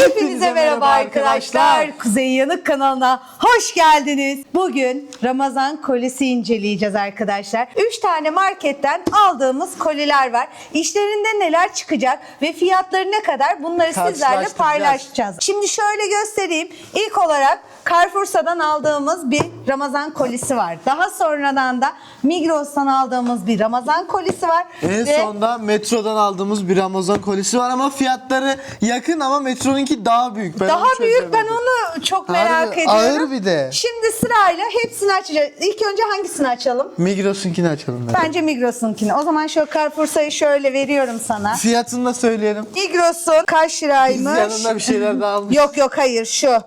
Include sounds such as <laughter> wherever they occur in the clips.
Hepinize merhaba arkadaşlar. Kuzey Yanık kanalına hoş geldiniz. Bugün Ramazan kolisi inceleyeceğiz arkadaşlar. 3 tane marketten aldığımız koliler var. İşlerinde neler çıkacak ve fiyatları ne kadar bunları sizlerle paylaşacağız. Şimdi şöyle göstereyim. İlk olarak Carrefour'dan aldığımız bir Ramazan kolisi var. Daha sonradan da Migros'tan aldığımız bir Ramazan kolisi var. En Ve- sonda metrodan aldığımız bir Amazon kolisi var ama fiyatları yakın ama metronunki daha büyük. Ben Daha büyük ben onu çok merak Harbi, ediyorum. ağır bir de. Şimdi sırayla hepsini açacağız. İlk önce hangisini açalım? Migros'unkini açalım. Ben. Bence Migros'unkini. O zaman şu Carrefour'u şöyle veriyorum sana. Fiyatını da söyleyelim. Migros'un kaç liraymış? yanında bir şeyler daha almış. Yok yok hayır şu.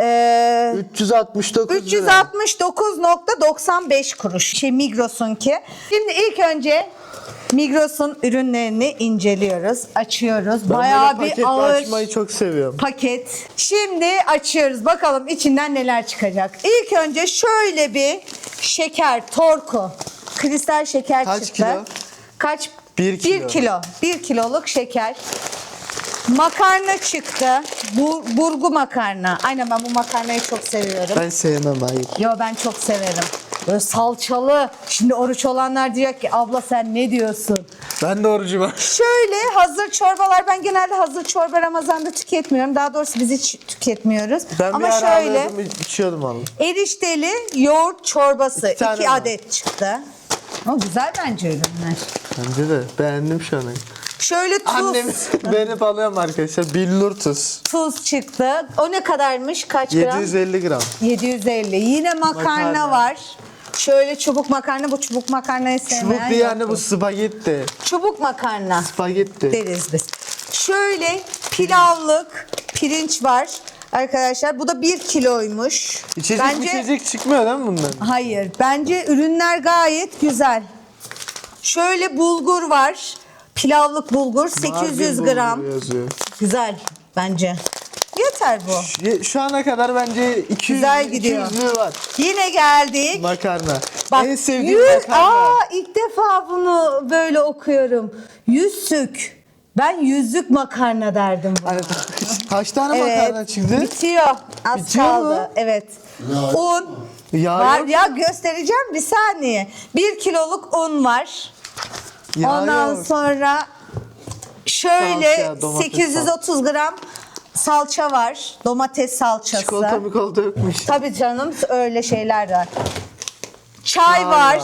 Ee, 369 lira. 369.95 kuruş. Şey Migros'unki. Şimdi ilk önce Migros'un ürünlerini inceliyoruz, açıyoruz. Ben Bayağı böyle bir paket ağır açmayı çok seviyorum. paket. Şimdi açıyoruz. Bakalım içinden neler çıkacak. İlk önce şöyle bir şeker, torku. Kristal şeker Kaç çıktı. kilo? Kaç? Bir kilo. Bir kilo. Bir kiloluk şeker. Makarna çıktı. Bu, burgu makarna. Aynen ben bu makarnayı çok seviyorum. Ben sevmem hayır. Yo ben çok severim. Böyle salçalı. Şimdi oruç olanlar diyecek ki abla sen ne diyorsun? Ben de orucu var. <laughs> Şöyle hazır çorbalar ben genelde hazır çorba Ramazan'da tüketmiyorum. Daha doğrusu biz hiç tüketmiyoruz. Ben Ama bir ara şöyle alıyordum, içiyordum onu. erişteli yoğurt çorbası İki tane iki mi? adet çıktı. Ama güzel bence ürünler. Bence de beğendim şu an. Şöyle tuz, Annem ben hep alıyorum arkadaşlar. Billur tuz. tuz çıktı. O ne kadarmış? Kaç gram? 750 gram. 750. Yine makarna, Makarna. var. Şöyle çubuk makarna. Bu çubuk makarnayı sevmeyen Çubuk değil yoktur. bu spagetti. Çubuk makarna. Spagetti. deriz biz. Şöyle pilavlık pirinç var arkadaşlar. Bu da 1 kiloymuş. İçecek bence içecek çıkmıyor değil mi bundan? hayır. Bence ürünler gayet güzel. Şöyle bulgur var. Pilavlık bulgur 800 Mardin gram. bulguru yazıyor. Güzel bence. Yeter bu. Ye- Şu ana kadar bence 200 Güzel gidiyor. 200'lüğü var. Yine geldik. Makarna. Bak, en sevdiğim yüz- makarna. Aa ilk defa bunu böyle okuyorum. Yüzsük. Ben yüzük makarna derdim buna. Hani kaç tane makarna çıktı? Bitiyor. Az Bitiyor kaldı. mu? Evet. Un. Yağ var yok. ya göstereceğim bir saniye. Bir kiloluk un var. Yağ Ondan yok. sonra şöyle Salça, domates 830 gram salça var. Domates salçası. Çikolata mikolata yokmuş. Tabii canım öyle şeyler var. Çay, var. var.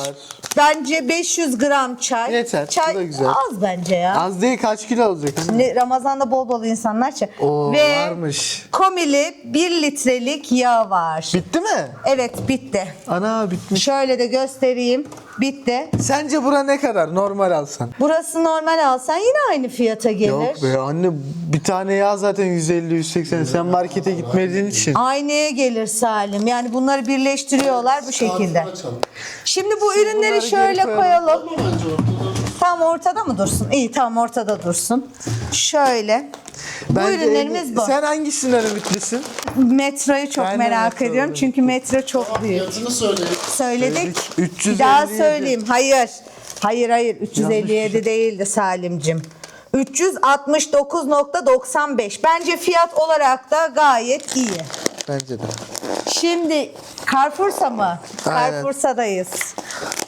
Bence 500 gram çay. Yeter, bu Çay da güzel. az bence ya. Az değil kaç kilo olacak? Ne, Ramazan'da bol bol insanlar çay. Oo Ve varmış. komili 1 litrelik yağ var. Bitti mi? Evet bitti. Ana bitmiş. Şöyle de göstereyim. Bitti. Sence bura ne kadar normal alsan? Burası normal alsan yine aynı fiyata gelir. Yok be anne bir tane yağ zaten 150-180. Sen markete gitmediğin için. Aynaya gelir Salim. Yani bunları birleştiriyorlar bu şekilde. Şimdi bu ürünleri şöyle koyalım. koyalım. Tam ortada mı dursun? İyi tam ortada dursun. Şöyle. bu Bence ürünlerimiz bu. Sen hangisinden ümitlisin? Metroyu çok Ben de merak metro ediyorum. alıyorum. Çünkü metro çok büyük. Fiyatını söyleyin. Söyledik. Söyledik. Bir daha 357. söyleyeyim. Hayır. Hayır hayır 357 değildi Salimcim. 369.95. Bence fiyat olarak da gayet iyi. Bence de. Şimdi Carrefour'sa mı? Aynen. Carrefour'sadayız.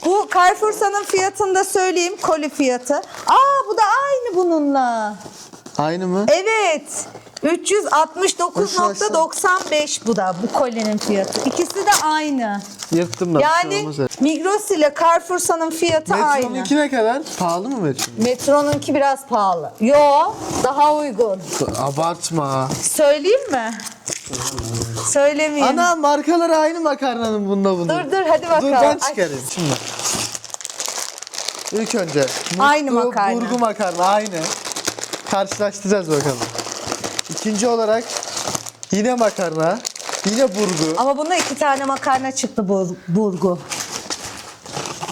Bu Carrefour'sa'nın fiyatını da söyleyeyim. Koli fiyatı. Aa bu da aynı bununla. Aynı mı? Evet. 369.95 bu da bu kolinin fiyatı. İkisi de aynı. Yırttım da. şey Yani. Migros ile Carrefour'sanın fiyatı aynı. Metronunki ne kadar? Pahalı mı metronun? Metronunki biraz pahalı. Yo, daha uygun. Abartma. Söyleyeyim mi? Söylemeyeyim. Ana markaları aynı makarnanın bunda bunun. Dur dur hadi bakalım. Dur ben Ay, çıkarayım şimdi. İlk önce. Aynı Mutlu makarna. Burgu makarna aynı. Karşılaştıracağız bakalım. İkinci olarak yine makarna. Yine burgu. Ama bunda iki tane makarna çıktı bu burgu.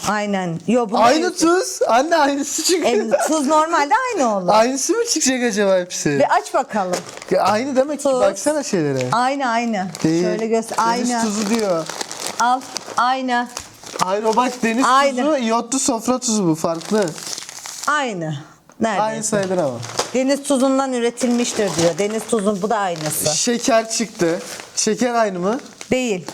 Aynen. Yo, bunda Aynı tuz. Anne aynısı çıkıyor. E, tuz normalde aynı olur. Aynısı mı çıkacak acaba hepsi? Bir aç bakalım. Ya aynı demek ki Tuz. baksana şeylere. Aynı aynı. Değil. Şöyle göster. Deniz Aynı. tuzu diyor. Al. Aynı. Hayır o bak deniz Aynı. tuzu, iyotlu sofra tuzu bu farklı. Aynı. Nerede? Aynı sayılır ama. Deniz tuzundan üretilmiştir diyor. Deniz tuzu bu da aynısı. Şeker çıktı. Şeker aynı mı? Değil.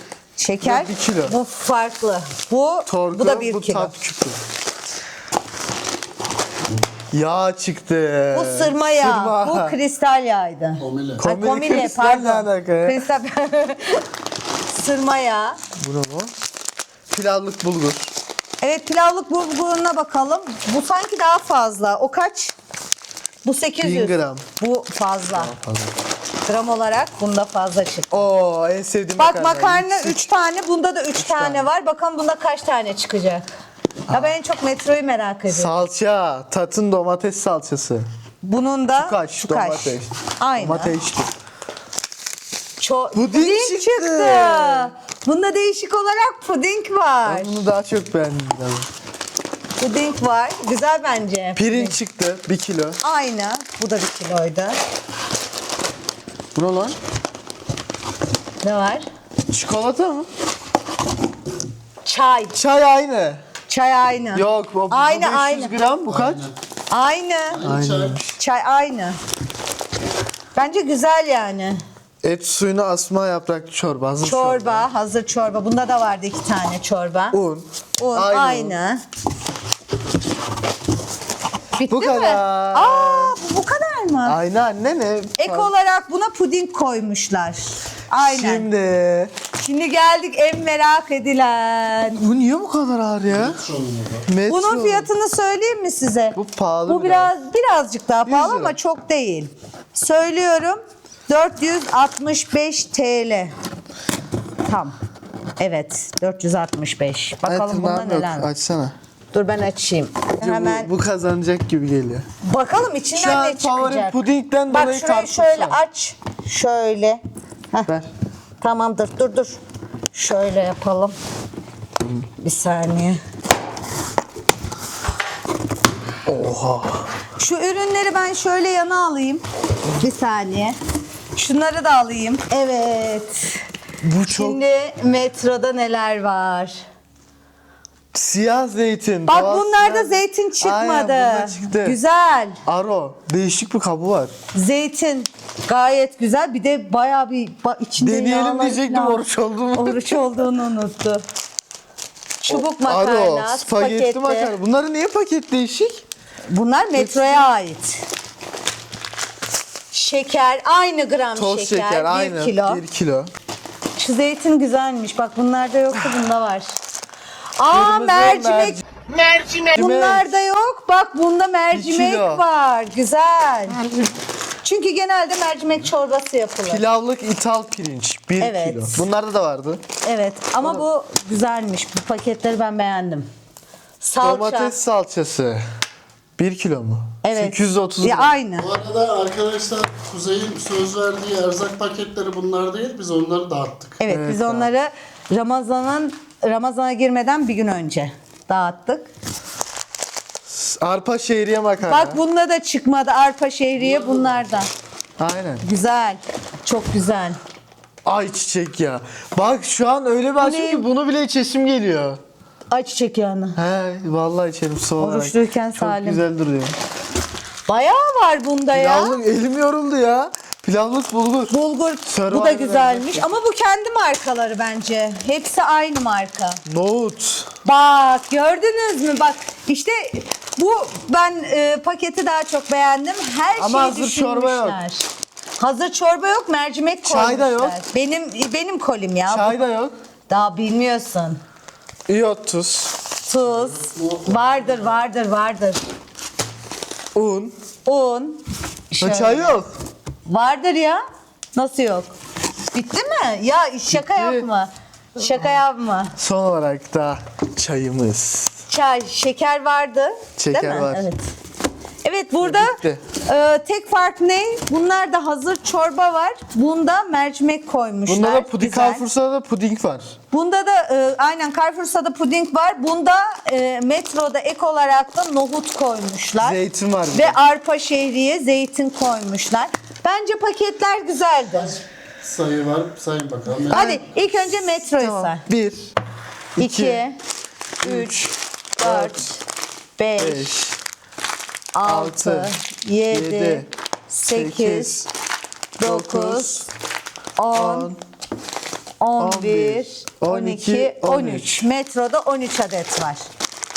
Şeker. Bu bir kilo. Bu farklı. Bu Torku, bu da bir bu kilo. tat küpü. Yağ çıktı. Bu sırma yağı. Sırma. Bu kristal yağıydı. Komile. Komile komile pardon. alaka? Kristal. <laughs> sırma yağı. Bu ne bu? Pilavlık bulgur. Evet pilavlık bulguruna bakalım. Bu sanki daha fazla. O kaç? Bu 800. 1000 gram. Bu fazla. Gram olarak bunda fazla çıktı. Oo en sevdiğim Bak makarna Yüksek. 3 tane, bunda da 3 tane, tane. var. Bakalım bunda kaç tane çıkacak. Ya ben en çok metroyu merak ediyorum. Salça. Tatın domates salçası. Bunun da Kaç şu kaş. domates. Aynı. Domates. Ço- Puding çıktı. Bunda değişik olarak puding var. Ben bunu daha çok beğendim. Puding var. Güzel bence. Pirinç çıktı. 1 kilo. Aynı. Bu da bir kiloydu. Bu ne lan? Ne var? Çikolata mı? Çay. Çay aynı. Çay aynı. Yok. Bu, bu Aynı 500 aynı. gram. Bu kaç? Aynı. Aynıymış. Çay aynı. Bence güzel yani. Et suyunu asma yapraklı çorba. Hazır Çorba, hazır çorba. Bunda da vardı iki tane çorba. Un. Un aynı. Bitti Bu mi? kadar. Aa, bu, bu kadar mı? Aynı anne ne? Ek olarak buna puding koymuşlar. Aynen. Şimdi, Şimdi. geldik en merak edilen. Bu niye bu kadar ağır ya? Metro. Bunun fiyatını söyleyeyim mi size? Bu pahalı Bu biraz. biraz birazcık daha 100 pahalı lira. ama çok değil. Söylüyorum. 465 TL. Tam. Evet, 465. Ay, Bakalım bunda tırnağım yok. neler var. Açsana. Dur ben açayım. Bence Hemen Bu, bu kazanacak gibi geliyor. bakalım içinden Şu an ne çıkacak. favorim pudingden Bak dolayı şurayı karpuz şöyle aç. Şöyle. Heh. Ver. Tamamdır. Dur dur. Şöyle yapalım. Bir saniye. Oha. Şu ürünleri ben şöyle yana alayım. Bir saniye. Şunları da alayım. Evet. Bu çok Şimdi metroda neler var? Siyah zeytin. Bak doğal bunlarda siyah- zeytin Aynen, çıkmadı. bunda çıktı. Güzel. Aro. Değişik bir kabı var. Zeytin gayet güzel. Bir de bayağı bir ba- içinde Deneyelim yağlar diyecektim falan. oruç oldu mu? <laughs> Oruç olduğunu unuttu. Çubuk makarna, Aro, spagetti makarna. Bunların niye paket değişik? Bunlar metroya ait. Şeker, aynı gram Toz şeker, şeker, bir aynı. kilo. 1 kilo. Şu zeytin güzelmiş. Bak bunlarda yoktu, bunda var. Aa Kırmızı mercimek. mercimek. Bunlarda yok. Bak bunda mercimek kilo. var. Güzel. Çünkü genelde mercimek çorbası yapılır. Pilavlık ithal pirinç 1 Evet. kilo. Bunlarda da vardı. Evet ama bu güzelmiş. Bu paketleri ben beğendim. Salça. Domates salçası 1 kilo mu? Evet. 830 Ya gram. aynı. Bu arada arkadaşlar Kuzey'in söz verdiği erzak paketleri bunlar değil. Biz onları dağıttık. Evet, Evet, biz onları Ramazan'ın Ramazan'a girmeden bir gün önce dağıttık. Arpa şehriye makarna. Bak bunda da çıkmadı arpa şehriye bunlardan. Aynen. Güzel. Çok güzel. Ay çiçek ya. Bak şu an öyle bir açım ki bunu bile içesim geliyor. Ayçiçek yağını. He vallahi içerim su olarak. Oruçluyken Çok salim. güzel duruyor. Bayağı var bunda ya. Pilavlık elim yoruldu ya. Pilavlık bulgur. Bulgur Sarı bu da ayran güzelmiş ama bu kendi markaları bence. Hepsi aynı marka. Nohut. Bak gördünüz mü? Bak işte bu ben e, paketi daha çok beğendim. Her Ama şeyi hazır çorba yok. düşünmüşler. Hazır çorba yok, mercimek Çay da koymuşlar. yok. Benim benim kolim ya. Çay da yok. Daha bilmiyorsun. İyot tuz. Tuz vardır, vardır, vardır. Un. Un. Ha, Şöyle. çay yok. Vardır ya. Nasıl yok? Bitti mi? Ya şaka Bitti. yapma. Şaka yapma. Son olarak da çayımız. Çay, şeker vardı. Şeker değil mi? var. Evet. Evet burada Bitti. e, tek fark ne? Bunlarda hazır çorba var. Bunda mercimek koymuşlar. Bunda da puding. Carrefour'da da puding var. Bunda da e, aynen Carrefour'da da puding var. Bunda e, metroda ek olarak da nohut koymuşlar. Zeytin var. bir Ve arpa şehriye zeytin koymuşlar. Bence paketler güzeldi. Sayı var. Sayın bakalım. Hadi ilk önce metroyu say. 1, 2, 3, 4, 5, 5, 6, 7, 8, 9, 10, 11, 12, 13. Metroda 13 adet var.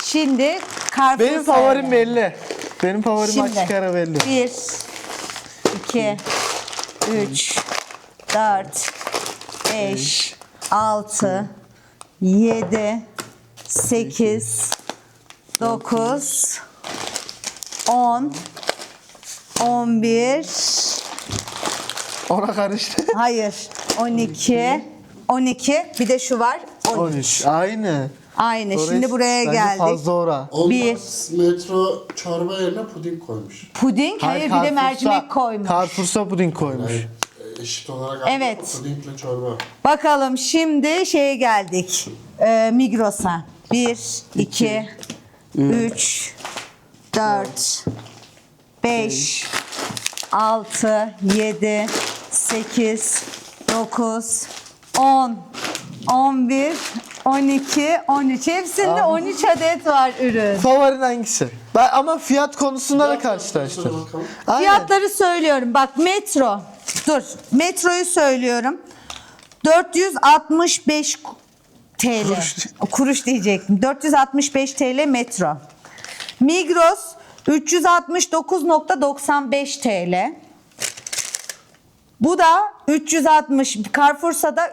Şimdi Carrefour Benim favorim belli. Benim favorim Şimdi açık ara belli. 1, 2, 3, 4, 5, 6, 7, 8, 9, 10, 11, Ona karıştı. hayır 12, 12 bir de şu var 13. 13. Aynı. Aynı Orası şimdi buraya bence geldik. Fazla ora. Bir. metro çorba yerine puding koymuş. Puding hayır, bir de Carrefour'sa- mercimek koymuş. Carrefour'sa puding koymuş. Yani e, eşit olarak Evet. pudingle çorba. Bakalım şimdi şeye geldik. Ee, Migros'a. 1, 2, 3, 4, 5, 6, 7, 8, 9, 10, 11, 12, 13. Hepsinde Aa. 13 adet var ürün. Favorin hangisi? Ben ama fiyat konusunda da karşılaştım. Aynen. Fiyatları söylüyorum. Bak metro. Dur. Metroyu söylüyorum. 465 TL. Kuruş. Kuruş, diyecektim. 465 TL metro. Migros 369.95 TL. Bu da 360 Carrefour'sa da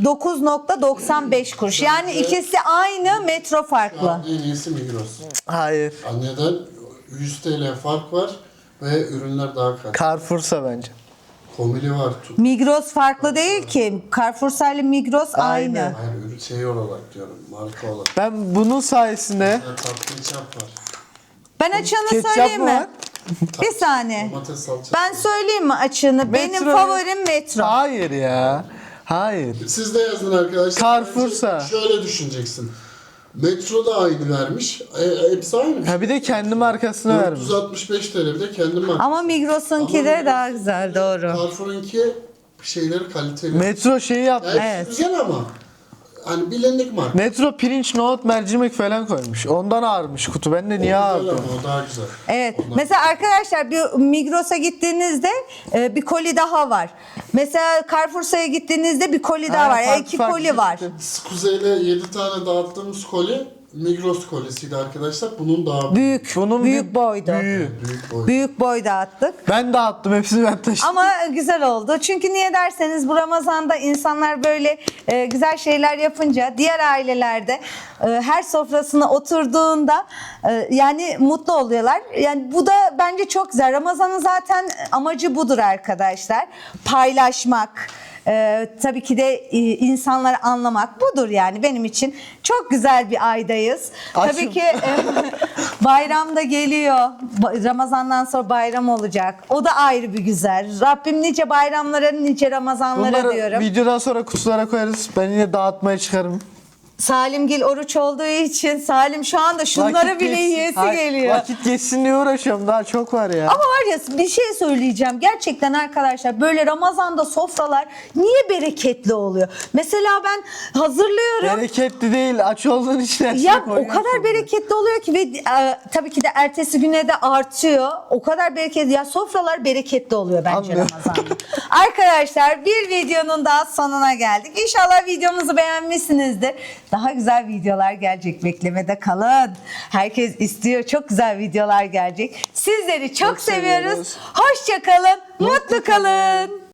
369.95 kuruş. Yani ikisi aynı metro farklı. En iyisi Migros. Hayır. Neden? 100 TL fark var ve ürünler daha kaliteli. Carrefour'sa bence. Komili var. Tut. Migros farklı değil ki. Carrefour ile Migros aynı. Aynen. Hayır ürün şey olarak diyorum. Marka olarak. Ben bunun sayesinde Yani tatlı çap var. Ben açığını Ketçap söyleyeyim mı mi? var? Bir saniye. Domates salçası. Ben söyleyeyim mi açığını? Benim Metro- favorim Metro. Hayır ya. Hayır. Siz de yazın arkadaşlar. Carrefour'sa. Şöyle düşüneceksin. Metro da aynı vermiş. E, hepsi aynı. Ha bir de kendi markasını vermiş. 465 TL bir de kendi markası. Ama Migros'unki de Migros- daha güzel doğru. Carrefour'unki şeyleri kaliteli. Metro şeyi yapmış. Yani Evet. Güzel ama. Hani bilindik marka. Metro pirinç, nohut, mercimek falan koymuş. Ondan ağırmış kutu. Ben de niye Güzel ağırdı? ama o daha güzel. Evet. Mesela arkadaşlar bir Migros'a gittiğinizde e, bir koli daha var. Mesela Carrefour''a gittiğinizde bir koli daha Ha, var. Yani farklı iki farklı koli var. çeşitli. Kuzey'le 7 tane dağıttığımız koli Migros kolisiydi arkadaşlar. Bunun daha Büyük. Bunun büyük bir boydu. büyüğü. büyük boy. Büyük boy dağıttık. Ben dağıttım. Hepsini ben taşıdım. Ama güzel oldu. Çünkü niye derseniz bu Ramazan'da insanlar böyle e, güzel şeyler yapınca diğer ailelerde e, her sofrasına oturduğunda e, yani mutlu oluyorlar. Yani bu da bence çok güzel. Ramazan'ın zaten amacı budur arkadaşlar. Paylaşmak. E, tabii ki de e, insanları anlamak budur yani benim için çok güzel bir aydayız. Açım. Tabii ki e, <laughs> bayram da geliyor. Ramazandan sonra bayram olacak. O da ayrı bir güzel. Rabbim nice bayramlara, nice Ramazanlara Bunları diyorum. videodan sonra kutulara koyarız. Ben yine dağıtmaya çıkarım. Salimgil oruç olduğu için Salim şu anda şunları Vakit bile geçsin. yiyesi Hayır, geliyor. Vakit geçsin diye uğraşıyorum. Daha çok var ya. Ama var ya bir şey söyleyeceğim. Gerçekten arkadaşlar böyle Ramazan'da sofralar niye bereketli oluyor? Mesela ben hazırlıyorum. Bereketli değil. Aç olduğun için her Ya o koyuyorsun. kadar bereketli oluyor ki ve e, tabii ki de ertesi güne de artıyor. O kadar bereketli. Ya sofralar bereketli oluyor bence Anlıyorum. Ramazan'da. <laughs> Arkadaşlar bir videonun daha sonuna geldik. İnşallah videomuzu beğenmişsinizdir. Daha güzel videolar gelecek. Beklemede kalın. Herkes istiyor. Çok güzel videolar gelecek. Sizleri çok, Çok seviyoruz. seviyoruz. Hoşça kalın. Mutlu kalın.